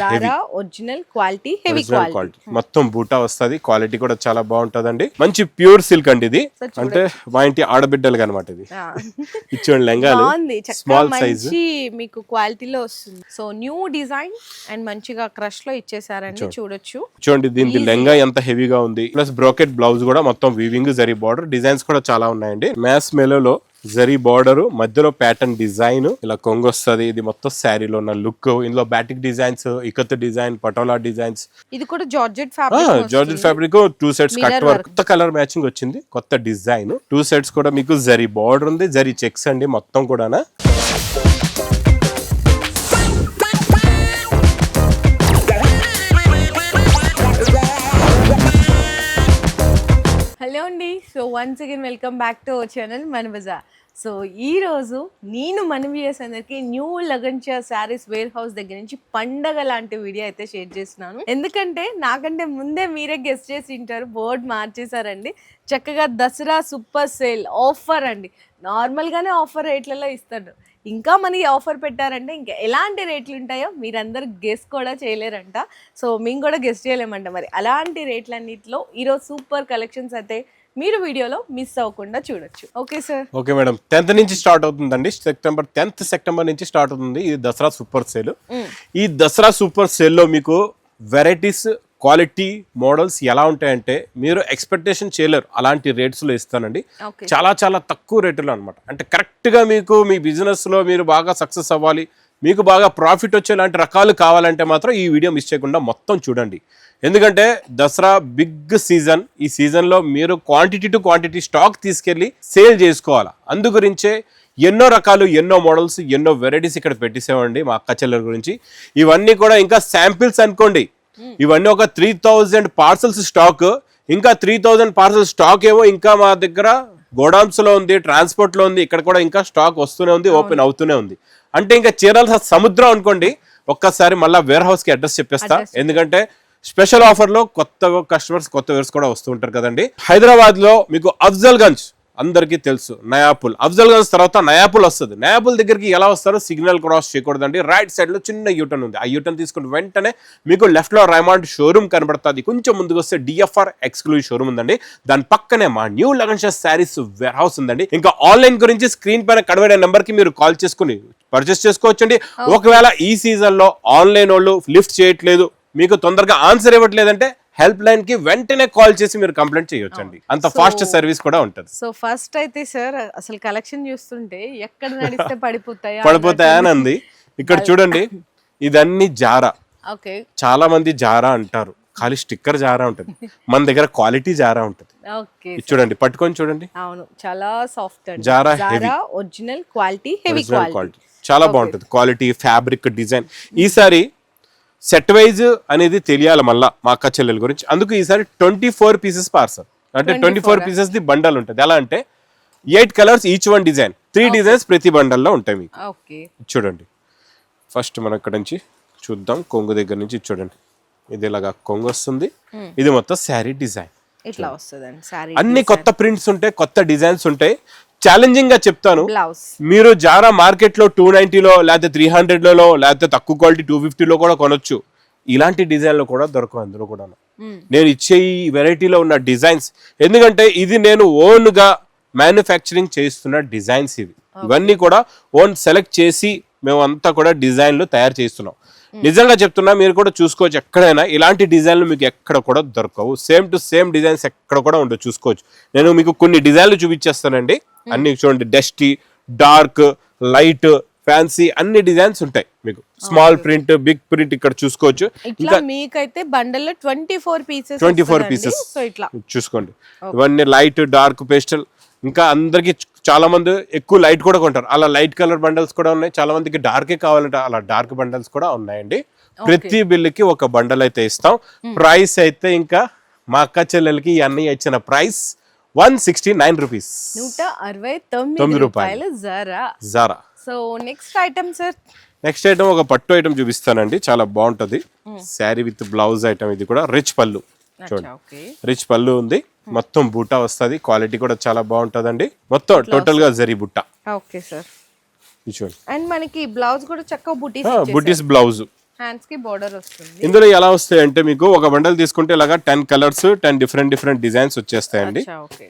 Original quality heavy quality మొత్తం బూటా వస్తది క్వాలిటీ కూడా చాలా బాగుంటదండి. మంచి ప్యూర్ సిల్క్ అండి ఇది. అంటే మా ఇంటి ఆడబిడ్డలు అనమాట ఇది. ఇచ్చేయండి లెంగాలు. స్మాల్ సైజ్ మీకు క్వాలిటీలో వస్తుంది. సో న్యూ డిజైన్ అండ్ మంచిగా క్రష్లో ఇచ్చేసారండి చూడొచ్చు. చూడండి దీనికి లెంగా ఎంత హెవీగా ఉంది. ప్లస్ బ్రోకెట్ బ్లౌజ్ కూడా మొత్తం వీవింగ్ జరీ బార్డర్ డిజైన్స్ కూడా చాలా ఉన్నాయండి. మ్యాస్ మెలోలో జరీ బార్డర్ మధ్యలో ప్యాటర్న్ డిజైన్ ఇలా కొంగు వస్తుంది. ఇది మొత్తం శారీలో ఉన్న లుక్. ఇందులో batik designs ikat design patola designs ఇది కూడా georgette fabric georgette fabric two sets cut work కొత్త కలర్ మ్యాచింగ్ వచ్చింది. కొత్త డిజైన్ టూ సెట్స్ కూడా మీకు జరీ బార్డర్ ఉంది జరీ చెక్స్ అండి మొత్తం కూడా హలో అండి. So once again welcome back to our channel మన బజార్ సో ఈరోజు నేను మన viewers new Lagancha sarees warehouse దగ్గర నుంచి పండగ లాంటి వీడియో అయితే షేర్ చేస్తున్నాను. ఎందుకంటే నాకంటే ముందే మీరే గెస్ట్ చేసి ఉంటారు బోర్డ్ మార్చేశారండి. చక్కగా దసరా సూపర్ సేల్ ఆఫర్ అండి. నార్మల్గానే ఆఫర్ రేట్లలో ఇస్తాడు. ఇంకా మనకి ఆఫర్ పెట్టారంటే ఇంకా ఎలాంటి రేట్లు ఉంటాయో మీరందరూ గెస్ కూడా చేయలేరంట. సో మేము కూడా గెస్ చేయలేమంట మరి. అలాంటి రేట్లన్నిటిలో ఈరోజు సూపర్ కలెక్షన్స్ అయితే మీరు వీడియోలో మిస్ అవ్వకుండా చూడొచ్చు. Okay sir. Okay madam. Tenth నుంచి స్టార్ట్ అవుతుందండి. సెప్టెంబర్ టెన్త్ సెప్టెంబర్ నుంచి స్టార్ట్ అవుతుంది ఇది దసరా సూపర్ సేల్. ఈ దసరా సూపర్ సేల్లో మీకు వెరైటీస్ క్వాలిటీ మోడల్స్ ఎలా ఉంటాయంటే మీరు ఎక్స్పెక్టేషన్ చేయలేరు. అలాంటి రేట్స్లో ఇస్తానండి. చాలా చాలా తక్కువ రేటులో అనమాట అంటే కరెక్ట్గా మీకు మీ బిజినెస్లో మీరు బాగా సక్సెస్ అవ్వాలి మీకు బాగా ప్రాఫిట్ వచ్చేలాంటి రకాలు కావాలంటే మాత్రం ఈ వీడియో మిస్ చేయకుండా మొత్తం చూడండి. ఎందుకంటే దసరా బిగ్ సీజన్ ఈ సీజన్లో మీరు క్వాంటిటీ టు క్వాంటిటీ స్టాక్ తీసుకెళ్ళి సేల్ చేసుకోవాలి. అందు గురించే ఎన్నో రకాలు ఎన్నో మోడల్స్ ఎన్నో వెరైటీస్ ఇక్కడ పెట్టేసామండి మా అక్క చెల్లెల గురించి. ఇవన్నీ కూడా ఇంకా శాంపిల్స్ అనుకోండి. ఇవన్నీ ఒక త్రీ థౌజండ్ పార్సల్స్ స్టాక్ ఇంకా త్రీ థౌజండ్ పార్సల్ స్టాక్ ఏమో ఇంకా మా దగ్గర గోడౌన్స్లో ఉంది ట్రాన్స్పోర్ట్లో ఉంది ఇక్కడ కూడా ఇంకా స్టాక్ వస్తూనే ఉంది ఓపెన్ అవుతూనే ఉంది. అంటే ఇంకా చీరాల సముద్రం అనుకోండి ఒక్కసారి మళ్ళీ వేర్ హౌస్కి అడ్రస్ చెప్పేస్తా. ఎందుకంటే స్పెషల్ ఆఫర్లో కొత్త కస్టమర్స్ కొత్త వేర్స్ కూడా వస్తూ ఉంటారు కదండి. హైదరాబాద్లో మీకు అఫ్జల్ గంజ్ అందరికీ తెలుసు నయాపుల్. అఫ్జల్ గంజ్ తర్వాత నయాపుల్ వస్తుంది. నయాపుల్ దగ్గరికి ఎలా వస్తారో సిగ్నల్ క్రాస్ చేయకూడదండి. రైట్ సైడ్లో చిన్న యూటర్న్ ఉంది. ఆ యూటర్న్ తీసుకుని వెంటనే మీకు లెఫ్ట్లో రైమాండ్ షోరూమ్ కనబడుతుంది. కొంచెం ముందుకు వస్తే డిఎఫ్ఆర్ ఎక్స్క్లూజివ్ షోరూమ్ ఉందండి. దాని పక్కనే మా new Lagan sarees warehouse ఉందండి. ఇంకా ఆన్లైన్ గురించి స్క్రీన్ పైన కనబడే నెంబర్కి మీరు కాల్ చేసుకుని పర్చేస్ చేసుకోవచ్చండి. ఒకవేళ ఈ సీజన్లో ఆన్లైన్ వాళ్ళు లిఫ్ట్ చేయట్లేదు మీకు తొందరగా ఆన్సర్ ఇవ్వట్లేదంటే హెల్ప్ లైన్కి వెంటనే కాల్ చేసి మీరు కంప్లైంట్ చేయొచ్చండి. అంత ఫాస్ట్ సర్వీస్ కూడా ఉంటుంది. సో ఫస్ట్ అయితే సార్ అసలు కలెక్షన్ చూస్తుంటే ఎక్కడ నడిస్తే పడిపోతాయా పడిపోతాయని అంది ఇక్కడ చూడండి ఇదన్నీ జారా. ఓకే. చాలా మంది జారా అంటారు. ఖాళీ స్టిక్కర్ జారా ఉంటుంది. మన దగ్గర క్వాలిటీ జారా ఉంటుంది. ఓకే చూడండి పట్టుకొని చూడండి. అవును చాలా సాఫ్ట్ జారా ఒరిజినల్ క్వాలిటీ హెవీ క్వాలిటీ. చాలా బాగుంటుంది. Quality fabric design. ఈసారి సెట్ వైజ్ అనేది తెలియాలి మళ్ళా మా అక్క చెల్లెల గురించి. అందుకు ఈసారి ట్వంటీ ఫోర్ పీసెస్ పార్సల్ అంటే twenty four pieces the bundle ఉంటుంది. ఎలా అంటే eight colours each one design three designs ప్రతి బండల్లో ఉంటాయి మీకు. చూడండి. ఫస్ట్ మనం ఇక్కడ నుంచి చూద్దాం. కొంగు దగ్గర నుంచి చూడండి. ఇది ఇలాగా కొంగు వస్తుంది. ఇది మొత్తం శారీ డిజైన్. ఇట్లా వస్తుందండి సారీ అన్ని కొత్త ప్రింట్స్ ఉంటాయి కొత్త డిజైన్స్ ఉంటాయి. ఛాలెంజింగ్గా చెప్తాను. బ్లౌజ్ మీరు జారా మార్కెట్లో టూ నైన్టీలో లేకపోతే త్రీ హండ్రెడ్లలో లేకపోతే తక్కువ క్వాలిటీ టూ ఫిఫ్టీలో కూడా కొనొచ్చు. ఇలాంటి డిజైన్లు కూడా దొరకవు అందులో కూడా నేను ఇచ్చే ఈ వెరైటీలో ఉన్న డిజైన్స్ ఎందుకంటే ఇది నేను ఓన్గా మ్యానుఫ్యాక్చరింగ్ చేస్తున్న డిజైన్స్ ఇవి. ఇవన్నీ కూడా ఓన్ సెలెక్ట్ చేసి మేము అంతా కూడా డిజైన్లు తయారు చేస్తున్నాం. నిజంగా చెప్తున్నా మీరు కూడా చూసుకోవచ్చు ఎక్కడైనా. ఇలాంటి డిజైన్లు మీకు ఎక్కడ కూడా దొరకవు. సేమ్ టు సేమ్ డిజైన్స్ ఎక్కడ కూడా ఉండవు. చూసుకోవచ్చు. నేను మీకు కొన్ని డిజైన్లు చూపించేస్తానండి. అన్ని చూడండి. డస్టీ డార్క్ లైట్ ఫ్యాన్సీ అన్ని డిజైన్స్ ఉంటాయి మీకు. స్మాల్ ప్రింట్ బిగ్ ప్రింట్ ఇక్కడ చూసుకోవచ్చు. ఇట్లా మీకైతే బండల్లో twenty four pieces twenty four pieces చూసుకోండి. ఇవన్నీ లైట్ డార్క్ పేస్టల్ ఇంకా అందరికి చాలా మంది ఎక్కువ లైట్ కూడా కొంటారు. అలా లైట్ కలర్ బండల్స్ కూడా ఉన్నాయి. చాలా మందికి డార్కే కావాలంటే అలా డార్క్ బండల్స్ కూడా ఉన్నాయండి. ప్రతి బిల్లుకి ఒక బండల్ అయితే ఇస్తాం. ప్రైస్ అయితే ఇంకా మా అక్క చెల్లెలకి ఈ అన్నయ్య ఇచ్చిన price one sixty nine rupees. నూట అరవై తొమ్మిది రూపాయలు. జరా. Zara. So next item sir? Next item ఒక పట్టు ఐటమ్ చూపిస్తానండి. చాలా బాగుంటది. శారీ విత్ బ్లౌజ్ ఐటమ్ ఇది కూడా. రిచ్ పళ్ళు. చూడండి. రిచ్ పళ్ళు ఉంది. మొత్తం బుట్ట వస్తుంది. క్వాలిటీ కూడా చాలా బాగుంటదండి. మొత్తం టోటల్గా జరీ బుట్ట ఓకే సార్. చూడండి. అండ్ మనకి బ్లౌజ్ కూడా చక్కగా బుటీస్ బుటీస్ బ్లౌజ్. హ్యాండ్స్కి బోర్డర్ వస్తుంది. ఇందులో ఎలా వస్తాయి అంటే మీకు ఒక బండల్ తీసుకుంటే ఇలాగా ten colours ten different different designs వచ్చేస్తాయండి.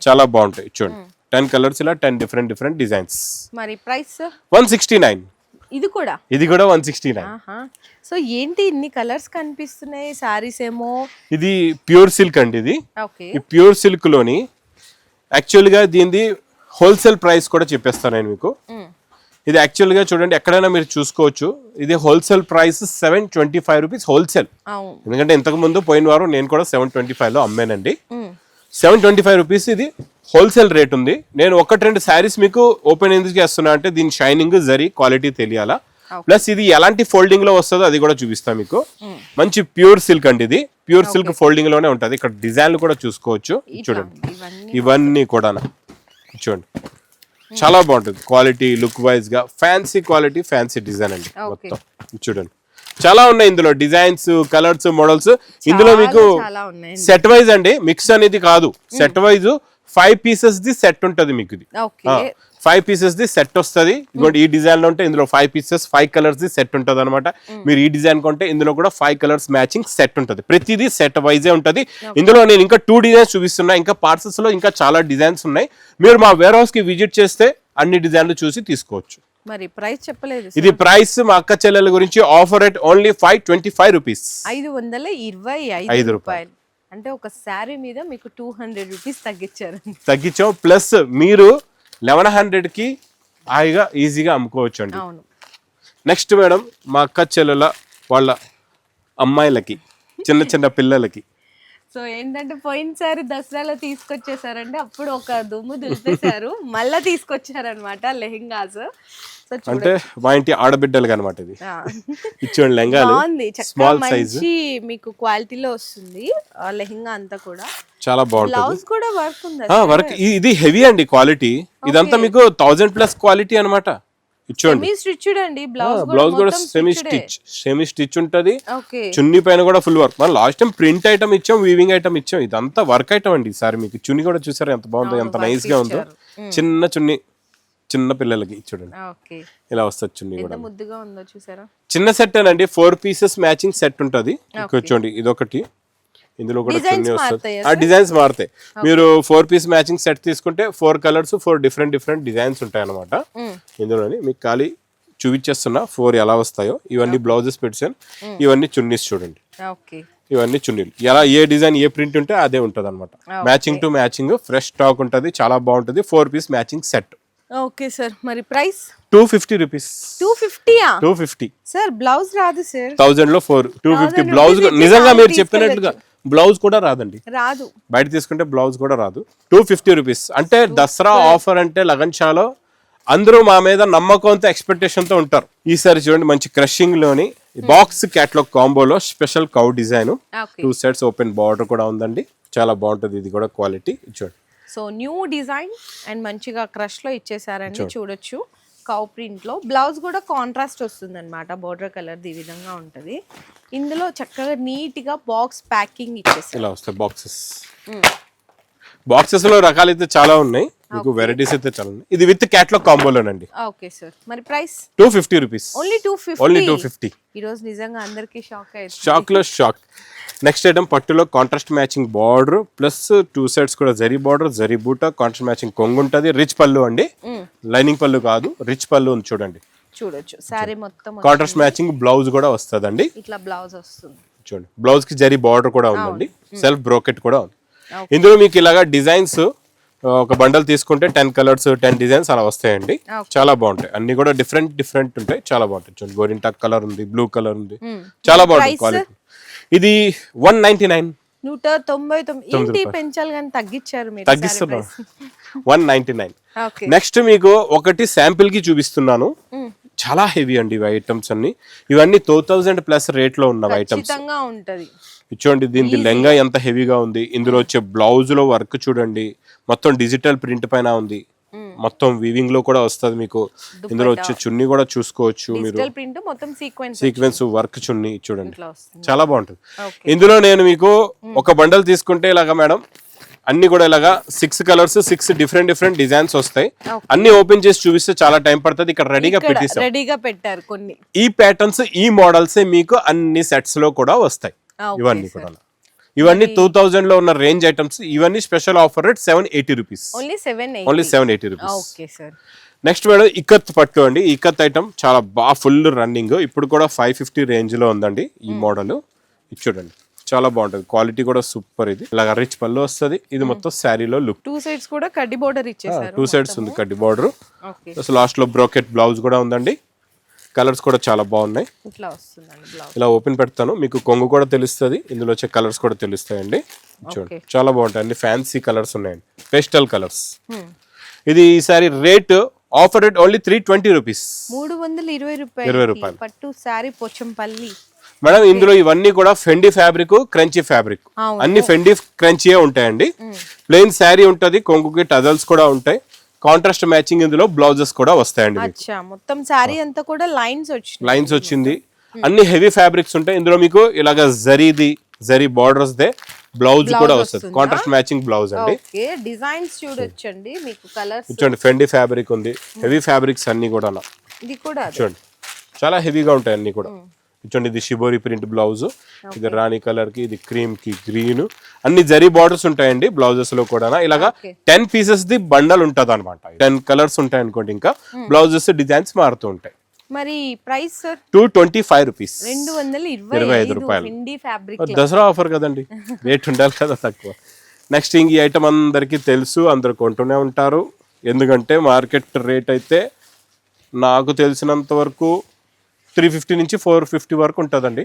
చాలా బాగుంటాయి. చూడండి. టెన్ కలర్స్ ఇలా టెన్ డిఫరెంట్ డిఫరెంట్ డిజైన్స్ మరి ప్రైస్ వన్ సిక్స్టీ నైన్. ఇది కూడా? ఇది కూడా వన్ సిక్స్టీ నైన్ సో ఏంటి ఇన్ని కలర్స్ కనిపిస్తున్నాయి? సారీస్ ఏమో? ఇది ప్యూర్ సిల్క్ అండి ఇది. ప్యూర్ సిల్క్లోని యాక్చువల్గా దీనిది హోల్సేల్ ప్రైస్ కూడా చెప్పేస్తాను నేను మీకు. ఇది యాక్చువల్గా చూడండి ఎక్కడైనా మీరు చూసుకోవచ్చు. ఇది wholesale price seven twenty five rupees wholesale. ఎందుకంటే ఇంతకు ముందు పోయిన వారం నేను కూడా సెవెన్ ట్వంటీ ఫైవ్లో అమ్మానండి. మ్మ్. సెవెన్ ట్వంటీ ఫైవ్ రూపీస్ ఇది. హోల్సేల్ రేట్ ఉంది. నేను ఒకటి రెండు శారీస్ మీకు ఓపెన్ ఎందుకు చేస్తున్నా అంటే దీని షైనింగ్ జరీ క్వాలిటీ తెలియాలా? ప్లస్ ఇది ఎలాంటి ఫోల్డింగ్లో వస్తుందో అది కూడా చూపిస్తాను మీకు. మంచి ప్యూర్ సిల్క్ అండి ఇది. ప్యూర్ సిల్క్ ఫోల్డింగ్లోనే ఉంటది. ఇక్కడ డిజైన్లు కూడా చూసుకోవచ్చు. చూడండి. ఇవన్నీ కూడా చూడండి. చాలా బాగుంటుంది. క్వాలిటీ లుక్ వైజ్గా ఫ్యాన్సీ క్వాలిటీ ఫ్యాన్సీ డిజైన్ అండి. మొత్తం. చూడండి. చాలా ఉన్నాయి ఇందులో డిజైన్స్ కలర్స్ మోడల్స్. ఇందులో మీకు సెట్ వైజ్ అండి. మిక్స్ అనేది కాదు. Set wise five pieces the set ఉంటది మీకు ఇది ఫైవ్ పీసెస్ ది సెట్ వస్తుంది. ఇంకోటి ఈ డిజైన్లో ఉంటే ఇందులో five pieces five colours the set ఉంటది అనమాట మీరు ఈ డిజైన్ కొంటే ఇందులో కూడా ఫైవ్ కలర్స్ మ్యాచింగ్ సెట్ ఉంటది. ప్రతిదీ సెట్ వైజే ఉంటది. ఇందులో నేను ఇంకా టూ డిజైన్స్ చూపిస్తున్నా. ఇంకా పార్సల్స్లో ఇంకా చాలా డిజైన్స్ ఉన్నాయి. మీరు మా వేర్ హౌస్కి విజిట్ చేస్తే అన్ని డిజైన్లు చూసి తీసుకోవచ్చు. మరి ప్రైస్ చెప్పలేదు ఇది ప్రైస్ మా అక్క చెల్లెల గురించి offer at only five twenty five rupees ఐదు వందల ఇరవై ఐదు రూపాయలు. అంటే ఒక శారీ మీద మీకు టూ హండ్రెడ్ రూపీస్ తగ్గించారు తగ్గించాం ప్లస్ మీరు లెవెన్ హండ్రెడ్కి హాయిగా ఈజీగా అమ్ముకోవచ్చు అండి అవును. నెక్స్ట్ మేడం మా అక్క చెల్లెల వాళ్ళ అమ్మాయిలకి చిన్న చిన్న పిల్లలకి. సో ఏంటంటే పోయినసారి దసరాలో తీసుకొచ్చేసారంటే అప్పుడు ఒక దుమ్ము దులిపేశారు. మళ్ళా తీసుకొచ్చారనమాట లెహెంగాస్. అంటే మా ఇంటి ఆడబిడ్డలకి అనమాట ఇది. ఆ. ఇచ్చేయండి లెంగాలు స్మాల్ సైజ్ మీకు క్వాలిటీలో వస్తుంది లెహెంగా అంతా కూడా. చాలా బాగుంటుంది. బ్లౌజ్ కూడా వర్క్ ఉంది వర్క్ ఇది హెవీ అండి క్వాలిటీ. ఇదంతా మీకు థౌజండ్ ప్లస్ క్వాలిటీ అనమాట బ్లౌజ్ కూడా సెమీ స్టిచ్ సెమీ స్టిచ్ ఉంటది. చున్నీ పైన కూడా ఫుల్ వర్క్ మనం లాస్ట్ టైం ప్రింట్ ఐటమ్ ఇచ్చాం వీవింగ్ ఐటమ్ ఇచ్చాం. ఇదంతా వర్క్ ఐటమ్ అండి. ఈసారి మీకు చున్నీ కూడా చూసారు ఎంత బాగుందో ఎంత నైస్గా ఉందో. చిన్న చున్నీ. చిన్న పిల్లలకి చూడండి. ఇలా వస్తుంది చున్నీ కూడా. ఎంత ముద్దుగా ఉందో చూసారా? చిన్న సెట్ అండి ఫోర్ పీసెస్ మ్యాచింగ్ సెట్ ఉంటది. చూడండి ఇదొకటి. ఇందులో కూడా చున్నీ వస్తుంది. ఆ డిజైన్స్ మారుతాయి. మీరు ఫోర్ పీస్ మ్యాచింగ్ సెట్ తీసుకుంటే four colours four different different designs ఉంటాయి అనమాట ఇందులోని మీకు ఖాళీ చూపించేస్తున్నా ఫోర్ ఎలా వస్తాయో ఇవన్నీ బ్లౌజెస్ పెట్టాను ఇవన్నీ చున్నీస్ చూడండి. ఇవన్నీ చున్నీలు. ఎలా ఏ డిజైన్ ఏ ప్రింట్ ఉంటే అదే ఉంటది అనమాట matching to matching fresh stock ఉంటది చాలా బాగుంటది. Four piece matching set okay sir. మరి price? Two fifty rupees. Two ఫిఫ్టీయా? Two fifty. Sir blouse రాదు సార్. థౌజండ్లో ఫోర్ టూ ఫిఫ్టీ. బ్లౌజ్ నిజంగా మీరు చెప్పినట్లుగా బ్లౌజ్ కూడా రాదండి. రాదు. బయట తీసుకుంటే బ్లౌజ్ కూడా రాదు. Two fifty rupees. అంటే దసరా ఆఫర్ అంటే లగన్షాలో అందరూ మా మీద నమ్మకంతో ఎక్స్పెక్టేషన్తో ఉంటారు. ఈసారి చూడండి మంచి క్రషింగ్లోని బాక్స్ క్యాట్లాగ్ కాంబోలో special cow design two sets open border కూడా ఉందండి. చాలా బాగుంటుంది. ఇది కూడా క్వాలిటీ చూడండి. సో న్యూ డిజైన్ అండ్ మంచిగా క్రష్లో ఇచ్చేసారండి చూడొచ్చు. కౌ ప్రింట్లో. బ్లౌజ్ కూడా కాంట్రాస్ట్ వస్తుంది అనమాట బోర్డర్ కలర్ ఈ విధంగా ఉంటది. ఇందులో చక్కగా నీట్గా బాక్స్ ప్యాకింగ్ ఇచ్చేసారు. ఇలా వస్తాయి బాక్సెస్. బాక్సెస్లో రకాలు అయితే చాలా ఉన్నాయి. మీకు వెరైటీస్ అయితే చాలా ఇది విత్ క్యాట్లాగ్ కాంబోలోనండి ఓకే సార్ మరి price two fifty rupees only two only two fifty fifty ఈ రోజు నిజంగా అందరికీ షాక్ అయ్యింది షాక్లో షాక్ నెక్స్ట్ ఐటమ్ పట్టులో contrast matching border plus two sides కూడా zari border zari buta contrast matching కొంగు ఉంటుంది రిచ్ పళ్ళు అండి. లైనింగ్ పళ్ళు కాదు రిచ్ పళ్ళు ఉంది చూడండి. చూడొచ్చు. శారీ మొత్తం కాంట్రాస్ట్ మ్యాచింగ్ బ్లౌజ్ కూడా వస్తుందండి. ఇట్లా బ్లౌజ్ వస్తుంది. చూడండి. బ్లౌజ్కి జరీ బార్డర్ కూడా ఉందండి. సెల్ఫ్ బ్రోకెట్ కూడా ఉంది. ఇందులో మీకు ఇలాగా డిజైన్స్ ఒక బండల్ తీసుకుంటే టెన్ కలర్స్ టెన్ డిజైన్స్ అలా వస్తాయండి. చాలా బాగుంటాయి. అన్ని కూడా డిఫరెంట్ డిఫరెంట్ ఉంటాయి. చాలా బాగుంటాయి. చూడండి గోరింటాక్ కలర్ ఉంది బ్లూ కలర్ ఉంది. చాలా బాగుంటుంది క్వాలిటీ ఇది వన్ నైన్టీ నైన్ నూట తొంభై తొమ్మిది పెంచాలి కానీ తగ్గించారు మీరు తగ్గిస్తున్నాం. వన్ నైన్టీ నైన్ నెక్స్ట్ మీకు ఒకటి శాంపిల్కి చూపిస్తున్నాను. చాలా హెవీ అండి ఇవి ఐటమ్స్ అన్ని. ఇవన్నీ టూ థౌజండ్ ప్లస్ రేట్లో ఉన్న ఐటమ్స్ చూడండి దీనికి లెంగా ఎంత హెవీగా ఉంది. ఇందులో వచ్చే బ్లౌజ్లో వర్క్ చూడండి. మొత్తం డిజిటల్ ప్రింట్ పైన ఉంది. మొత్తం వీవింగ్లో కూడా వస్తుంది మీకు. ఇందులో వచ్చే చున్నీ కూడా చూసుకోవచ్చు మీరు. డిజిటల్ ప్రింట్ మొత్తం సీక్వెన్స్ సీక్వెన్స్ వర్క్ చున్నీ చూడండి. చాలా బాగుంటుంది. ఇందులో నేను మీకు ఒక బండల్ తీసుకుంటే ఇలాగా మేడం అన్ని కూడా ఇలాగా six colours six different different designs వస్తాయి. అన్ని ఓపెన్ చేసి చూపిస్తే చాలా టైం పడుతుంది. ఇక్కడ రెడీగా పెట్టేసాం రెడీగా పెట్టారు కొన్ని. ఈ ప్యాటర్న్స్ ఈ మోడల్స్ మీకు అన్ని సెట్స్లో కూడా వస్తాయి. ఇవన్నీ. కూడా ఇవన్నీ టూ థౌజండ్లో ఉన్న రేంజ్ ఐటమ్స్ ఇవన్నీ special offer rate seven eighty rupees only seven eighty rupees okay sir next madam ikat పట్టు అండి ఈ ఇక్కత్ ఐటమ్ చాలా బాగా ఫుల్ రన్నింగ్ ఇప్పుడు కూడా ఫైవ్ ఫిఫ్టీ రేంజ్లో ఉందండి ఈ మోడల్ ఇది చూడండి. చాలా బాగుంటుంది. క్వాలిటీ కూడా సూపర్ ఇది. ఇలాగ రిచ్ పళ్ళు వస్తుంది. ఇది మొత్తం శారీలో లుక్ టూ సైడ్స్ కూడా కడ్డీ బోర్డర్ ఇచ్చేసారు టూ సైడ్స్ ఉంది కడ్డీ బార్డర్ లాస్ట్లో బ్రోకెట్ బ్లౌజ్ కూడా ఉందండి. కలర్స్ కూడా చాలా బాగున్నాయి. ఇట్లా వస్తుందండి ఇలా ఓపెన్ పెడతాను. మీకు కొంగు కూడా తెలుస్తుంది. ఇందులో వచ్చే కలర్స్ కూడా తెలుస్తాయండి. చూడండి. చాలా బాగుంటాయి. అన్ని ఫ్యాన్సీ కలర్స్ ఉన్నాయండి. Pastel colours. ఇది ఈసారి rate offer rate only three twenty rupees. మూడు వందల ఇరవై ఇరవై రూపాయలు. రూపాయలు. పట్టు శారీ పోచంపల్లి. మేడం ఇందులో ఇవన్నీ కూడా ఫెండి ఫ్యాబ్రిక్ క్రంచీ ఫ్యాబ్రిక్. అన్ని ఫెండి క్రంచీయే ఉంటాయండి. ప్లెయిన్ శారీ ఉంటది. కొంగుకి టజల్స్ కూడా ఉంటాయి. కాంట్రాస్ట్ మ్యాచింగ్ ఇందులో బ్లౌజెస్ కూడా వస్తాయండి మొత్తం శారీ అంతా కూడా లైన్స్ వచ్చినాయి. లైన్స్ వచ్చింది. అన్ని హెవీ ఫ్యాబ్రిక్స్ ఉంటాయి. ఇందులో మీకు ఇలాగ జరీది జరీ బార్డర్స్ దే బ్లౌజ్ కూడా వస్తుంది కాంట్రాస్ట్ మ్యాచింగ్ బ్లౌజ్ అండి. ఓకే డిజైన్స్ చూడొచ్చండి. మీకు కలర్స్ చూడండి ఫెండి ఫ్యాబ్రిక్ ఉంది. హెవీ ఫ్యాబ్రిక్స్ అన్ని కూడా ఇది కూడా అదే. చూడండి చాలా హెవీగా ఉంటాయి అన్ని కూడా. చూడండి ఇది షిబోరి ప్రింట్ బ్లౌజ్ ఇది రాణి కలర్కి ఇది క్రీమ్కి గ్రీన్ అన్ని జరీ బార్డర్స్ ఉంటాయండి బ్లౌజెస్లో కూడా ఇలాగా. టెన్ పీసెస్ ది బండల్ ఉంటది అనమాట టెన్ కలర్స్ ఉంటాయి అనుకోండి ఇంకా. బ్లౌజెస్ డిజైన్స్ మారుతూ ఉంటాయి. మరి price two twenty five rupees రెండు వందల ఇరవై ఐదు రూపాయలు. దసరా ఆఫర్ కదండి. రేట్ ఉండాలి కదా తక్కువ. నెక్స్ట్ ఇంక ఈ ఐటమ్ అందరికీ తెలుసు. అందరు కొంటూనే ఉంటారు. ఎందుకంటే మార్కెట్ రేట్ అయితే నాకు తెలిసినంత వరకు త్రీ ఫిఫ్టీ నుంచి ఫోర్ ఫిఫ్టీ వరకు ఉంటుందండి.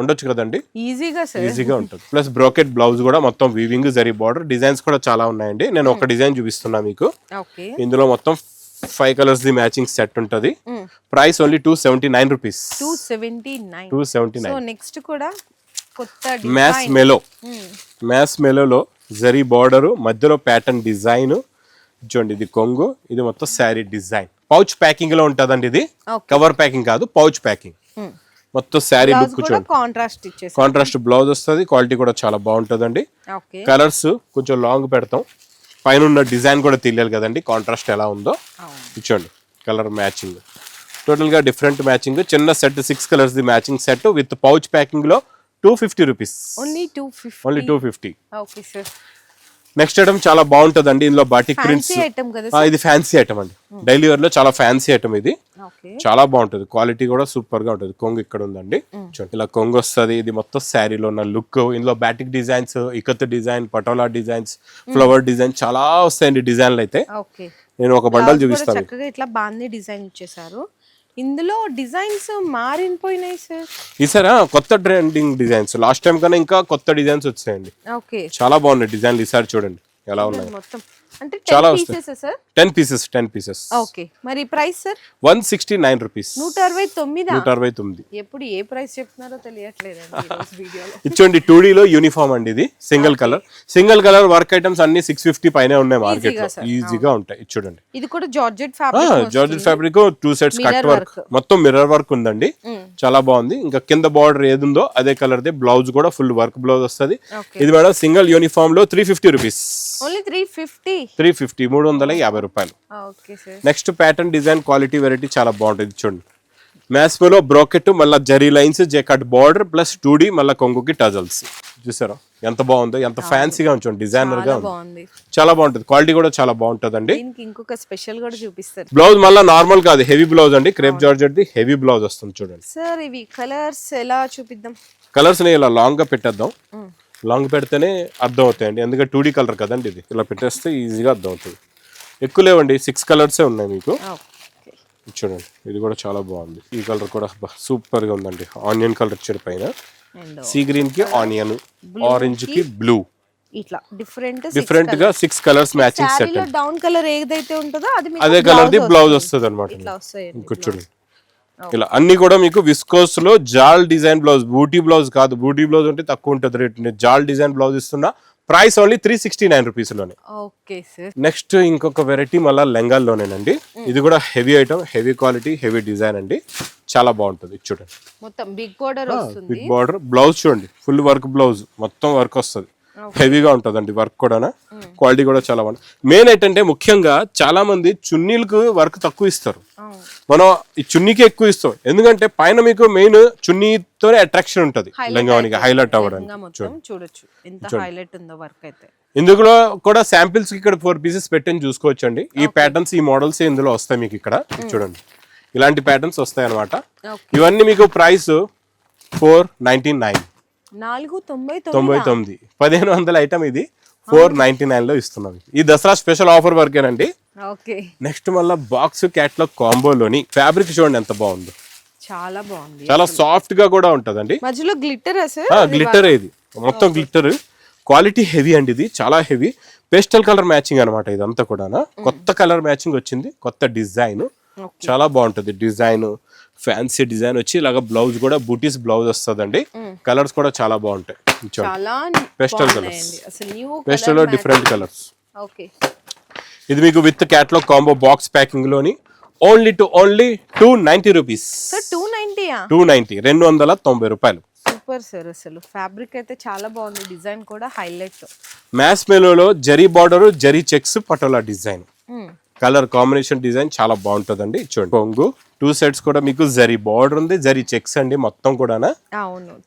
ఉండొచ్చు కదండి. ఈజీగా ఈజీగా ఉంటుంది. ప్లస్ బ్రోకెట్ బ్లౌజ్ కూడా మొత్తం వీవింగ్ జరీ బార్డర్ డిజైన్స్ కూడా చాలా ఉన్నాయండి. నేను ఒక డిజైన్ చూపిస్తున్నా మీకు. ఇందులో మొత్తం five colours the matching set ఉంటుంది. Price only two seventy nine rupees two seventy nine two seventy nine next కూడా కొత్త మ్యాస్ డిజైన్ మెలో మ్యాస్ మెలోలో జరీ బార్డర్ మధ్యలో ప్యాటర్న్ డిజైన్ చూడండి ఇది కొంగు ఇది మొత్తం శారీ డిజైన్ పౌచ్ ప్యాకింగ్లో ఉంటుందండి ఇది. కవర్ ప్యాకింగ్ కాదు పౌచ్ ప్యాకింగ్ మొత్తం saree look contrast contrast blouse వస్తుంది క్వాలిటీ కూడా చాలా బాగుంటుందండి. కలర్స్ కొంచెం లాంగ్ పెడతాం. పైన ఉన్న డిజైన్ కూడా తెలియాలి కదండి కాంట్రాస్ట్ ఎలా ఉందో. ఇచ్చోండి కలర్ మ్యాచింగ్ టోటల్గా డిఫరెంట్ మ్యాచింగ్ చిన్న set six colours the matching set with pouch ప్యాకింగ్లో two fifty rupees only two fifty only two fifty okay sir next item చాలా బాగుంటుందండి. ఇందులో బాటిక్ ప్రింట్స్ ఇది ఫ్యాన్సీ ఐటమ్ అండి. డైలీ వేర్లో చాలా ఫ్యాన్సీ ఐటమ్ ఇది. చాలా బాగుంటుంది. క్వాలిటీ కూడా సూపర్గా ఉంటుంది. కొంగు ఇక్కడ ఉందండి. చూడండి ఇలా కొంగు వస్తుంది. ఇది మొత్తం శారీలో ఉన్న లుక్ ఇందులో batik designs ikat design patola designs flower design చాలా వస్తాయండి డిజైన్లు అయితే. నేను ఒక బండల్ చూపిస్తాను ఇట్లా బాగుంది డిజైన్ ఇచ్చేసారు ఇందులో డిజైన్స్ మారిపోయినాయి సార్ ఈసారి కొత్త ట్రెండింగ్ డిజైన్స్ లాస్ట్ టైం కన్నా ఇంకా కొత్త డిజైన్స్ వచ్చాయండి. ఓకే చాలా బాగున్నాయి డిజైన్లు. ఈసారి చూడండి. ఎలా ఉన్నాయి? మొత్తం? అంటే చాలా వస్తాయి. Ten pieces ten pieces okay. మరి price sir? One sixty nine rupees నూట అరవై తొమ్మిదా? నూట అరవై తొమ్మిది. ఎప్పుడు ఏ ప్రైస్ చెప్తున్నారో వీడియోలో. ఇచ్చోండి టూ లో యూనిఫామ్ అండి ఇది single colour single colour work items అన్ని సిక్స్ ఫిఫ్టీ పైన ఉన్నాయి మార్కెట్లో. ఈజీగా ఉంటాయి. ఇది చూడండి ఇది కూడా georgette fabric georgette fabric two sets cut work. మొత్తం మిర్రర్ వర్క్ ఉందండి. చాలా బాగుంది. ఇంకా కింద బార్డర్ ఏది ఉందో అదే కలర్ దే. బ్లౌజ్ కూడా ఫుల్ వర్క్ బ్లౌజ్ వస్తుంది. ఇది madam single యూనిఫామ్లో three fifty rupees only three fifty three fifty మూడు వందల యాభై రూపాయలు. Next pattern design quality variety చాలా బాగుంటుంది చూడండి. మ్యాస్మోలో బ్రోకెట్ మళ్ళీ జరీ లైన్స్ జెకట్ బార్డర్ ప్లస్ టూ డి మళ్ళీ కొంగుకి టజల్స్ చూసారా? ఎంత బాగుందో ఎంత ఫ్యాన్సీగా ఉంచండి డిజైనర్గా చాలా ఉంది. చాలా బాగుంటుంది క్వాలిటీ కూడా చాలా బాగుంటుందండి. దీనికి ఇంకొక స్పెషల్ కూడా చూపిస్తారు. బ్లౌజ్ మళ్ళీ నార్మల్ కాదు హెవీ బ్లౌజ్ అండి crepe georgette the heavy blouse వస్తుంది చూడండి. సార్ ఇవి కలర్స్ ఎలా చూపిద్దాం? కలర్స్ని ఇలా లాంగ్గా పెట్టేద్దాం. లాంగ్ పెడితేనే అర్థం అవుతాయండి ఎందుకంటే టూ కలర్ కదండి ఇది. ఇలా పెట్టేస్తే ఈజీగా అర్థం అవుతుంది ఎక్కువ లేవండి. సిక్స్ కలర్సే ఉన్నాయి మీకు. చూడండి. ఇది కూడా చాలా బాగుంది. ఈ కలర్ కూడా సూపర్గా ఉందండి. ఆనియన్ కలర్ ఇచ్చాడు పైన. సీ గ్రీన్కి ఆనియన్ ఆరెంజ్కి బ్లూ. ఇట్లా డిఫరెంట్ డిఫరెంట్గా six colours matching set down colour ఏదైతే ఉంటుందో అది అదే కలర్ ది బ్లౌజ్ వస్తుంది. అనమాట చూడండి. ఇలా అన్ని కూడా మీకు విస్కోస్లో జాల్ డిజైన్ బ్లౌజ్ బూటీ బ్లౌజ్ కాదు. బూటీ బ్లౌజ్ అంటే తక్కువ ఉంటుంది రేట్. నేను జాల్ డిజైన్ బ్లౌజ్ ఇస్తున్నా. Price only three sixty nine రూపీస్లోనే okay sir next ఇంకొక వెరైటీ మళ్ళీ లెంగాల్లోనేనండి. ఇది కూడా heavy item heavy quality heavy design అండి. చాలా బాగుంటుంది. చూడండి. మొత్తం బిగ్ బోర్డర్ వస్తుంది. బిగ్ బార్డర్ బ్లౌజ్ చూడండి. Full work blouse. మొత్తం వర్క్ వస్తుంది. హెవీగా ఉంటుందండి వర్క్ కూడా క్వాలిటీ కూడా చాలా బాగుంటుంది మెయిన్ ఏంటంటే ముఖ్యంగా చాలా మంది చున్నీలకు వర్క్ తక్కువ ఇస్తారు. మనం ఈ చున్నీకి ఎక్కువ ఇస్తాం. ఎందుకంటే పైన మీకు మెయిన్ చున్నీతోనే అట్రాక్షన్ ఉంటుంది. లంగావనికి హైలైట్ అవ్వడానికి. ఇంకా మొత్తం చూడొచ్చు. ఎంత హైలైట్ ఉందో వర్క్ అయితే. ఇందులో కూడా శాంపిల్స్ ఇక్కడ ఫోర్ పీసెస్ పెట్టని చూసుకోవచ్చు అండి ఈ ప్యాటర్న్స్ ఈ మోడల్స్ ఇందులో వస్తాయి మీకు ఇక్కడ. చూడండి. ఇలాంటి ప్యాటర్న్స్ వస్తాయి అనమాట. ఇవన్నీ మీకు ప్రైస్ ఫోర్ నైన్టీ నైన్ నాలుగు తొంభై తొంభై తొమ్మిది. పదిహేను వందల ఐటమ్ ఇది. ఫోర్ నైన్టీ నైన్లో ఇస్తున్నాం. ఈ దసరా స్పెషల్ ఆఫర్ వరకేనండి నెక్స్ట్ మళ్ళీ బాక్స్ క్యాట్లాగ్ కాంబోలోని ఫ్యాబ్రిక్ చూడండి ఎంత బాగుందో. చాలా బాగుంది. చాలా సాఫ్ట్గా కూడా ఉంటదండి. మధ్యలో గ్లిట్టర్ సార్ గ్లిటర్ ఇది. మొత్తం గ్లిటర్ క్వాలిటీ హెవీ అండి ఇది. చాలా హెవీ పేస్టల్ కలర్ మ్యాచింగ్ అనమాట ఇదంతా కూడా కొత్త కలర్ మ్యాచింగ్ వచ్చింది. కొత్త డిజైన్. చాలా బాగుంటది డిజైన్. ఫ్యాన్సీ డిజైన్ వచ్చి ఇలాగ బ్లౌజ్ కూడా బూటీస్ బ్లౌజ్ వస్తుందండి. కలర్స్ కూడా చాలా బాగుంటాయి. అసలు న్యూ పేస్టల్లో డిఫరెంట్ కలర్స్ ఓకే. ఇది మీకు with catalogue combo box ప్యాకింగ్లోని only two only two ninety rupees two ninety రెండు వందల తొంభై రూపాయలు. సూపర్ సార్ అసలు ఫ్యాబ్రిక్ అయితే చాలా బాగుంది. డిజైన్ కూడా హైలైట్. మ్యాస్ మెలోలో zari border zari checks patola design. Colour combination design చాలా బాగుంటుందండి. చూడండి. కొంగు టూ సెట్స్ కూడా మీకు జరీ బార్డర్ ఉంది జరీ చెక్స్ అండి మొత్తం కూడా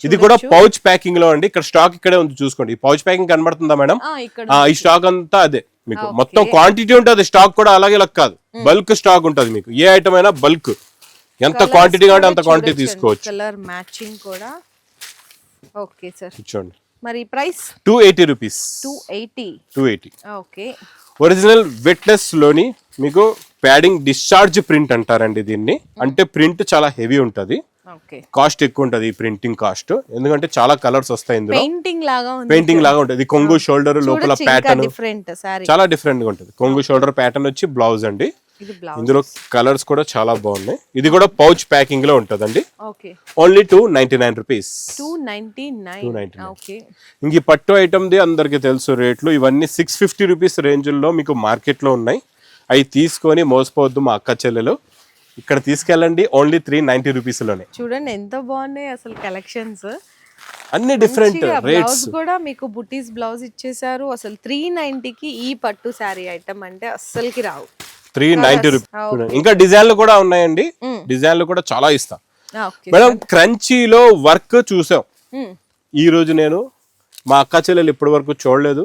ఇది కూడా పౌచ్ ప్యాకింగ్లో అండి. ఇక్కడ స్టాక్ ఇక్కడే ఉంది చూసుకోండి. ఈ పౌచ్ ప్యాకింగ్ కనబడుతుందా మేడం? ఈ స్టాక్ అంతా అదే మీకు. మొత్తం క్వాంటిటీ ఉంటుంది. స్టాక్ కూడా అలాగే ఇలా కాదు. బల్క్ స్టాక్ ఉంటుంది మీకు. ఏ ఐటమ్ అయినా బల్క్ ఎంత క్వాంటిటీ కావాలంటే అంత క్వాంటిటీ తీసుకోవచ్చు. కలర్ మ్యాచింగ్ కూడా. ఓకే సార్ చూడండి. మరి price? Two eighty rupees two eighty two eighty okay. Original వెట్లెస్లోని మీకు ప్యాడింగ్ డిశ్చార్జ్ ప్రింట్ అంటారండి దీన్ని. అంటే ప్రింట్ చాలా హెవీ ఉంటది. కాస్ట్ ఎక్కువ ఉంటది ఈ ప్రింటింగ్ కాస్ట్ ఎందుకంటే చాలా కలర్స్ వస్తాయి ఇందులో. పెయింటింగ్ లాగా పెయింటింగ్ లాగా ఉంటది. కొంగు షోల్డర్ లోపల ప్యాటర్న్ చాలా డిఫరెంట్గా ఉంటది. కొంగు షోల్డర్ ప్యాటర్న్ వచ్చి బ్లౌజ్ అండి. ఇందులో కలర్స్ కూడా చాలా బాగున్నాయి. ఇది కూడా పౌచ్ ప్యాకింగ్లో ఉంటదండి. Okay. Only two ninety nine rupees two ninety nine 299. Okay ఇంక ఈ పట్టు ఐటమ్ది అందరికీ తెలుసు రేట్లు. ఇవన్నీ సిక్స్ ఫిఫ్టీ రూపీస్ రేంజ్లో మీకు మార్కెట్లో ఉన్నాయి. అవి తీసుకొని మోసపోవద్దు మా అక్క చెల్లెలు. ఇక్కడ తీసుకెళ్ళండి. ఓన్లీ త్రీ నైన్టీ రూపీస్లోనే చూడండి ఎంత బాగున్నాయి అసలు కలెక్షన్స్ అన్ని డిఫరెంట్ రేట్స్ కూడా మీకు బుటీస్ బ్లౌజ్ ఇచ్చేసారు అసలు త్రీ కి ఈ పట్టు శారీ ఐటమ్ అంటే అస్సలకి రావు. త్రీ నైన్టీ రూపీస్ ఇంకా డిజైన్లు కూడా ఉన్నాయండి. డిజైన్లు కూడా చాలా ఇస్తా. మేడం క్రంచీలో వర్క్ చూసాం. ఈ రోజు నేను మా అక్క చెల్లెలు ఇప్పటి వరకు చూడలేదు.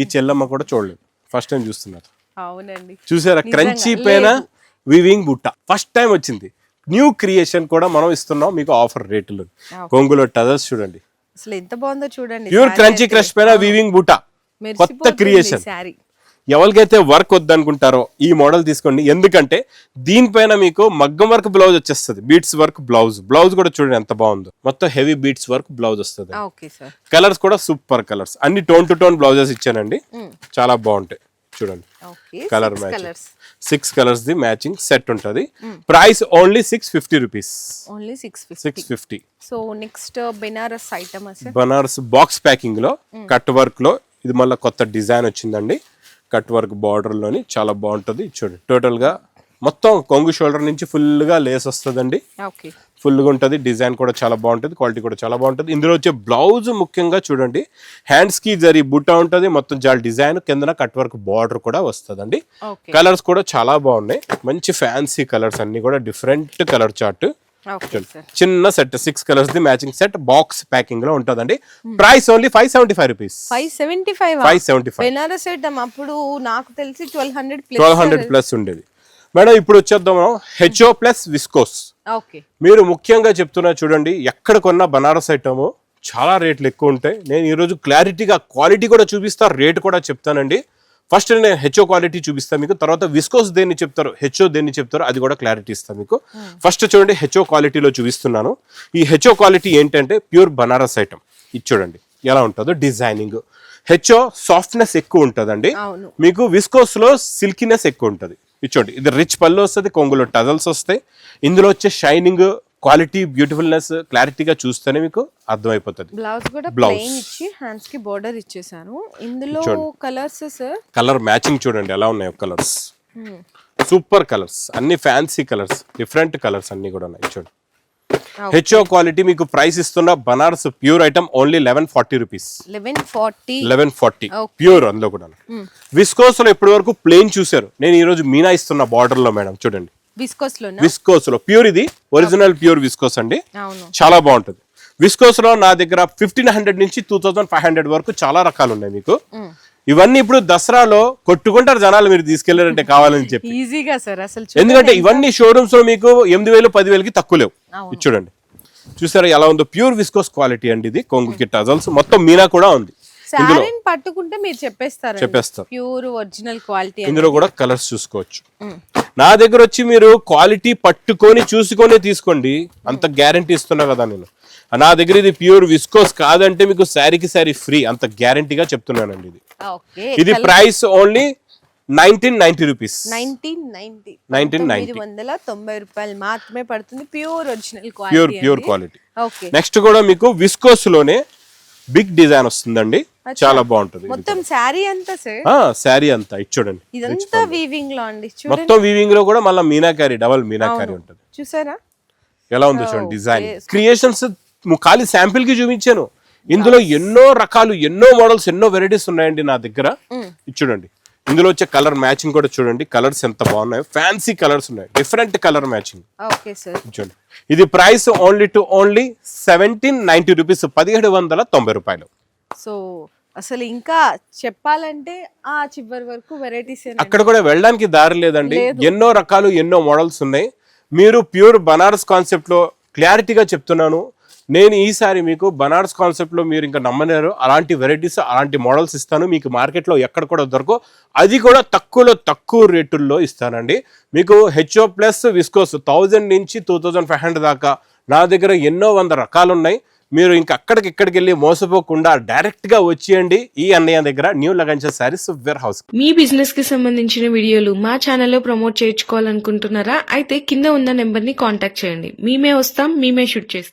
ఈ చెల్లమ్మ కూడా చూడలేదు. ఫస్ట్ టైం చూస్తున్నారు. అవునండి. చూసారా? క్రంచీ పైన వివింగ్ బుట్ట. ఫస్ట్ టైం వచ్చింది. న్యూ క్రియేషన్ కూడా మనం ఇస్తున్నాం. మీకు ఆఫర్ రేట్లు కొంగులో టజర్స్ చూడండి. అసలు ఎంత బాగుందో చూడండి ప్యూర్ క్రంచీ క్రష్ పైన వివింగ్ బుట్ట. కొత్త క్రియేషన్ ఎవరికైతే వర్క్ వద్దనుకుంటారో ఈ మోడల్ తీసుకోండి. ఎందుకంటే దీనిపైన మీకు మగ్గం వర్క్ బ్లౌజ్ వచ్చేస్తుంది. Beads work blouse. బ్లౌజ్ కూడా చూడండి ఎంత బాగుందో. మొత్తం హెవీ బీట్స్ వర్క్ బ్లౌజ్ వస్తుంది. కలర్స్ కూడా సూపర్ కలర్స్. అన్ని టోన్ టు టోన్ బ్లౌజెస్ ఇచ్చానండి. చాలా బాగుంటాయి. చూడండి. Colour matching. Six colours the matching set ఉంటది. Price only six fifty rupees only six fifty six fifty so next Banaras item Banaras box ప్యాకింగ్లో cut వర్క్లో ఇది మళ్ళీ కొత్త డిజైన్ వచ్చిందండి. కట్ వర్క్ బార్డర్లోని చాలా బాగుంటది. చూడండి టోటల్గా మొత్తం కొంగు షోల్డర్ నుంచి ఫుల్గా లేస్ వస్తుందండి. ఓకే. ఫుల్గా ఉంటది. డిజైన్ కూడా చాలా బాగుంటది. క్వాలిటీ కూడా చాలా బాగుంటది. ఇందులో వచ్చే బ్లౌజ్ ముఖ్యంగా చూడండి హ్యాండ్స్కి జరి బుట్ట ఉంటది. మొత్తం చాలా డిజైన్ కిందన కట్ వర్క్ బార్డర్ కూడా వస్తుందండి. కలర్స్ కూడా చాలా బాగున్నాయి. మంచి ఫ్యాన్సీ కలర్స్ అన్ని కూడా డిఫరెంట్ కలర్ చార్ట్. చిన్న set six colours the matching set box ప్యాకింగ్లో ఉంటదండి. Price only five seventy five rupees five seventy five five seventy five Banaras item అప్పుడు నాకు తెలిసి twelve hundred twelve plus hundred plus ఉండేది. Madam ఇప్పుడు వచ్చేద్దాం మనం HO plus viscose okay. మీరు ముఖ్యంగా చెప్తున్నా చూడండి ఎక్కడ కొన్న బనారస్ ఐటమ్ చాలా రేట్లు ఎక్కువ ఉంటాయి. నేను ఈరోజు క్లారిటీగా క్వాలిటీ కూడా చూపిస్తా రేట్ కూడా చెప్తానండి. ఫస్ట్ నేను హెచ్ఓ క్వాలిటీ చూపిస్తాను మీకు తర్వాత విస్కోస్ దేన్ని చెప్తారు హెచ్ఓ దేన్ని చెప్తారో అది కూడా క్లారిటీ ఇస్తాను మీకు. ఫస్ట్ చూడండి హెచ్ఓ క్వాలిటీలో చూపిస్తున్నాను. ఈ హెచ్ఓ క్వాలిటీ ఏంటంటే ప్యూర్ బనారస్ ఐటమ్ ఇది చూడండి ఎలా ఉంటుందో డిజైనింగ్ హెచ్ఓ సాఫ్ట్నెస్ ఎక్కువ ఉంటుందండి. మీకు విస్కోస్లో సిల్కినెస్ ఎక్కువ ఉంటుంది. ఇచ్చోండి ఇది రిచ్ పళ్ళు వస్తుంది కొంగులో టజల్స్ వస్తాయి. ఇందులో వచ్చే షైనింగ్ క్వాలిటీ బ్యూటిఫుల్నెస్ క్లారిటీగా చూస్తేనే మీకు అర్థమైపోతుంది. బ్లౌజ్ కూడా. ప్లెయిన్ ఇచ్చి హ్యాండ్స్కి బోర్డర్ ఇచ్చేసాను. ఇందులో కలర్స్ సార్ కలర్ మ్యాచింగ్ చూడండి ఎలా ఉన్నాయో కలర్స్ సూపర్ కలర్స్ అన్ని ఫ్యాన్సీ కలర్స్ డిఫరెంట్ కలర్స్ అన్ని కూడా ఉన్నాయి చూడండి. హెచ్ఓ క్వాలిటీ మీకు ప్రైస్ ఇస్తున్న Banaras pure item only eleven forty rupees eleven forty eleven forty Okay. Pure అందులో కూడా విస్కోస్లో ఇప్పటి వరకు ప్లేన్ చూసారు నేను ఈ రోజు మీనా ఇస్తున్న బార్డర్లో మేడం చూడండి. విస్కోస్లో ప్యూర్ ఇది. ఒరిజినల్ ప్యూర్ విస్కోస్ అండి. చాలా బాగుంటుంది. విస్కోస్లో నా దగ్గర ఫిఫ్టీన్ హండ్రెడ్ నుంచి టూ థౌసండ్ ఫైవ్ హండ్రెడ్ వరకు చాలా రకాలు ఉన్నాయి మీకు. ఇవన్నీ ఇప్పుడు దసరాలో కొట్టుకుంటారు జనాలు మీరు తీసుకెళ్ళారంటే కావాలని చెప్పి. ఈజీగా సార్ అసలు ఎందుకంటే ఇవన్నీ షోరూమ్స్లో మీకు ఎనిమిది వేలు పది వేలకి తక్కువ లేవు. చూడండి. చూసారా ఎలా ఉందో? ప్యూర్ విస్కోస్ క్వాలిటీ అండి ఇది. కొంగు కిట్ అజల్స్ మొత్తం మీనా కూడా ఉంది. శారీని పట్టుకుంటే మీరు చెప్పేస్తారు చెప్పేస్తారు. ప్యూర్ ఒరిజినల్ క్వాలిటీ ఇందులో కూడా కలర్స్ చూసుకోవచ్చు. నా దగ్గర వచ్చి మీరు క్వాలిటీ పట్టుకొని చూసుకొని తీసుకోండి. అంత గ్యారంటీ ఇస్తున్నా కదా నేను. నా దగ్గర ఇది ప్యూర్ విస్కోస్ కాదంటే మీకు శారీకి శారీ ఫ్రీ అంత గ్యారంటీగా చెప్తున్నానండి ఇది. ఇది price only nineteen ninety rupees nineteen ninety 1990. తొమ్మిది వందల తొంభై రూపాయలు మాత్రమే పడుతుంది. Pure original pure pure quality next కూడా మీకు విస్కోస్లోనే బిగ్ డిజైన్ వస్తుందండి. చాలా బాగుంటుంది మొత్తం శారీ అంతా సార్ శారీ అంతా ఇది చూడండి. ఇదంతా వీవింగ్లో అండి. మొత్తం వీవింగ్లో కూడా మళ్ళీ మీనాకారి డబల్ మీనాకారి ఉంటుంది. చూసారా? ఎలా ఉందో చూడండి డిజైన్. క్రియేషన్స్ ఖాళీ శాంపిల్కి చూపించాను. ఇందులో ఎన్నో రకాలు ఎన్నో మోడల్స్ ఎన్నో వెరైటీస్ ఉన్నాయండి నా దగ్గర. చూడండి. ఇందులో వచ్చే కలర్ మ్యాచింగ్ కూడా చూడండి. కలర్స్ ఎంత బాగున్నాయి. ఫ్యాన్సీ కలర్స్ ఉన్నాయి. డిఫరెంట్ కలర్ మ్యాచింగ్ చూడండి. ఇది price only to only seventeen ninety rupees పదిహేడు వందల తొంభై రూపాయలు. సో అసలు ఇంకా చెప్పాలంటే ఆ చివరి వరకు వెరైటీస్ అక్కడ కూడా వెళ్ళడానికి దారి లేదండి. ఎన్నో రకాలు ఎన్నో మోడల్స్ ఉన్నాయి. మీరు ప్యూర్ బనారస్ కాన్సెప్ట్లో క్లారిటీగా చెప్తున్నాను. నేను ఈసారి మీకు బనారస్ కాన్సెప్ట్లో మీరు ఇంకా నమ్మలేరు. అలాంటి వెరైటీస్ అలాంటి మోడల్స్ ఇస్తాను. మీకు మార్కెట్లో ఎక్కడ కూడా దొరకవు. అది కూడా తక్కువలో తక్కువ రేటుల్లో ఇస్తానండి. మీకు హెచ్ఓ ప్లస్ విస్కోస్ థౌజండ్ నుంచి టూ థౌజండ్ ఫైవ్ హండ్రెడ్ దాకా నా దగ్గర ఎన్నో వంద రకాలు ఉన్నాయి మీరు ఇంకా అక్కడికి ఇక్కడికి వెళ్ళి మోసపోకుండా డైరెక్ట్గా వచ్చేయండి ఈ అన్నయ్య దగ్గర న్యూ లగంచ శారీస్ వేర్ హౌస్. మీ బిజినెస్కి సంబంధించిన వీడియోలు మా ఛానల్లో ప్రమోట్ చేయించుకోవాలనుకుంటున్నారా? అయితే కింద ఉన్న నెంబర్ని కాంటాక్ట్ చేయండి. మేమే వస్తాం మేమే షూట్ చేస్తాం.